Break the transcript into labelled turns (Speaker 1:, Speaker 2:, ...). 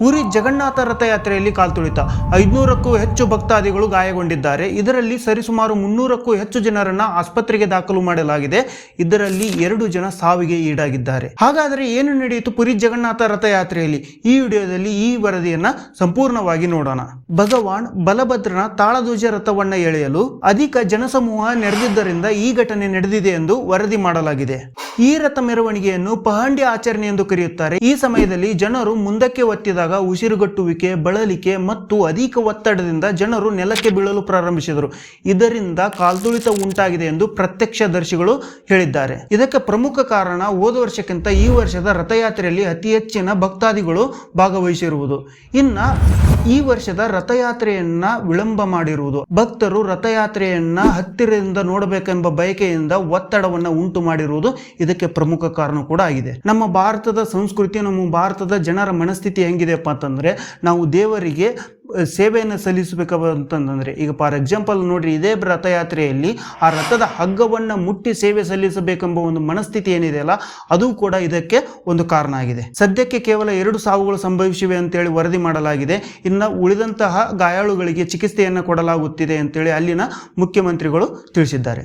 Speaker 1: ಪುರಿ ಜಗನ್ನಾಥ ರಥಯಾತ್ರೆಯಲ್ಲಿ ಕಾಲ್ತುಳಿತ ಐದುನೂರಕ್ಕೂ ಹೆಚ್ಚು ಭಕ್ತಾದಿಗಳು ಗಾಯಗೊಂಡಿದ್ದಾರೆ. ಇದರಲ್ಲಿ ಸರಿಸುಮಾರು ಮುನ್ನೂರಕ್ಕೂ ಹೆಚ್ಚು ಜನರನ್ನ ಆಸ್ಪತ್ರೆಗೆ ದಾಖಲು ಮಾಡಲಾಗಿದೆ. ಇದರಲ್ಲಿ ಎರಡು ಜನ ಸಾವಿಗೆ ಈಡಾಗಿದ್ದಾರೆ. ಹಾಗಾದರೆ ಏನು ನಡೆಯಿತು ಪುರಿ ಜಗನ್ನಾಥ ರಥಯಾತ್ರೆಯಲ್ಲಿ? ಈ ವಿಡಿಯೋದಲ್ಲಿ ಈ ವರದಿಯನ್ನ ಸಂಪೂರ್ಣವಾಗಿ ನೋಡೋಣ. ಭಗವಾನ್ ಬಲಭದ್ರನ ತಾಳಧ್ವಜ ರಥವನ್ನ ಎಳೆಯಲು ಅಧಿಕ ಜನಸಮೂಹ ನೆರೆದಿದ್ದರಿಂದ ಈ ಘಟನೆ ನಡೆದಿದೆ ಎಂದು ವರದಿ ಮಾಡಲಾಗಿದೆ. ಈ ರಥ ಮೆರವಣಿಗೆಯನ್ನು ಪಹಂಡಿ ಆಚರಣೆ ಎಂದು ಕರೆಯುತ್ತಾರೆ. ಈ ಸಮಯದಲ್ಲಿ ಜನರು ಮುಂದಕ್ಕೆ ಒತ್ತಿದಾಗ ಉಸಿರುಗಟ್ಟುವಿಕೆ, ಬಳಲಿಕೆ ಮತ್ತು ಅಧಿಕ ಒತ್ತಡದಿಂದ ಜನರು ನೆಲಕ್ಕೆ ಬೀಳಲು ಪ್ರಾರಂಭಿಸಿದರು. ಇದರಿಂದ ಕಾಲ್ದುಳಿತ ಉಂಟಾಗಿದೆ ಎಂದು ಪ್ರತ್ಯಕ್ಷದರ್ಶಿಗಳು ಹೇಳಿದ್ದಾರೆ. ಇದಕ್ಕೆ ಪ್ರಮುಖ ಕಾರಣ ಹೋದ ವರ್ಷಕ್ಕಿಂತ ಈ ವರ್ಷದ ರಥಯಾತ್ರೆಯಲ್ಲಿ ಅತಿ ಹೆಚ್ಚಿನ ಭಕ್ತಾದಿಗಳು ಭಾಗವಹಿಸಿರುವುದು. ಇನ್ನ ಈ ವರ್ಷದ ರಥಯಾತ್ರೆಯನ್ನ ವಿಳಂಬ ಮಾಡಿರುವುದು. ಭಕ್ತರು ರಥಯಾತ್ರೆಯನ್ನ ಹತ್ತಿರದಿಂದ ನೋಡಬೇಕೆಂಬ ಬಯಕೆಯಿಂದ ಒತ್ತಡವನ್ನು ಉಂಟು ಮಾಡಿರುವುದು. ಇದಕ್ಕೆ ಪ್ರಮುಖ ಕಾರಣ ಕೂಡ ಆಗಿದೆ ನಮ್ಮ ಭಾರತದ ಸಂಸ್ಕೃತಿ ನಮ್ಮ ಭಾರತದ ಜನರ ಮನಸ್ಥಿತಿ ಹೆಂಗಿದೆಪ್ಪ ಅಂತಂದ್ರೆ, ನಾವು ದೇವರಿಗೆ ಸೇವೆಯನ್ನು ಸಲ್ಲಿಸಬೇಕಂತಂದರೆ ಈಗ ಫಾರ್ ಎಕ್ಸಾಂಪಲ್ ನೋಡ್ರಿ, ಇದೇ ರಥಯಾತ್ರೆಯಲ್ಲಿ ಆ ರಥದ ಹಗ್ಗವನ್ನು ಮುಟ್ಟಿ ಸೇವೆ ಸಲ್ಲಿಸಬೇಕೆಂಬ ಒಂದು ಮನಸ್ಥಿತಿ ಏನಿದೆಯಲ್ಲ ಅದು ಕೂಡ ಇದಕ್ಕೆ ಒಂದು ಕಾರಣ ಆಗಿದೆ. ಸದ್ಯಕ್ಕೆ ಕೇವಲ ಎರಡು ಸಾವುಗಳು ಸಂಭವಿಸಿವೆ ಅಂತೇಳಿ ವರದಿ ಮಾಡಲಾಗಿದೆ. ಇನ್ನು ಉಳಿದಂತಹ ಗಾಯಾಳುಗಳಿಗೆ ಚಿಕಿತ್ಸೆಯನ್ನು ಕೊಡಲಾಗುತ್ತಿದೆ ಅಂತೇಳಿ ಅಲ್ಲಿನ ಮುಖ್ಯಮಂತ್ರಿಗಳು ತಿಳಿಸಿದ್ದಾರೆ.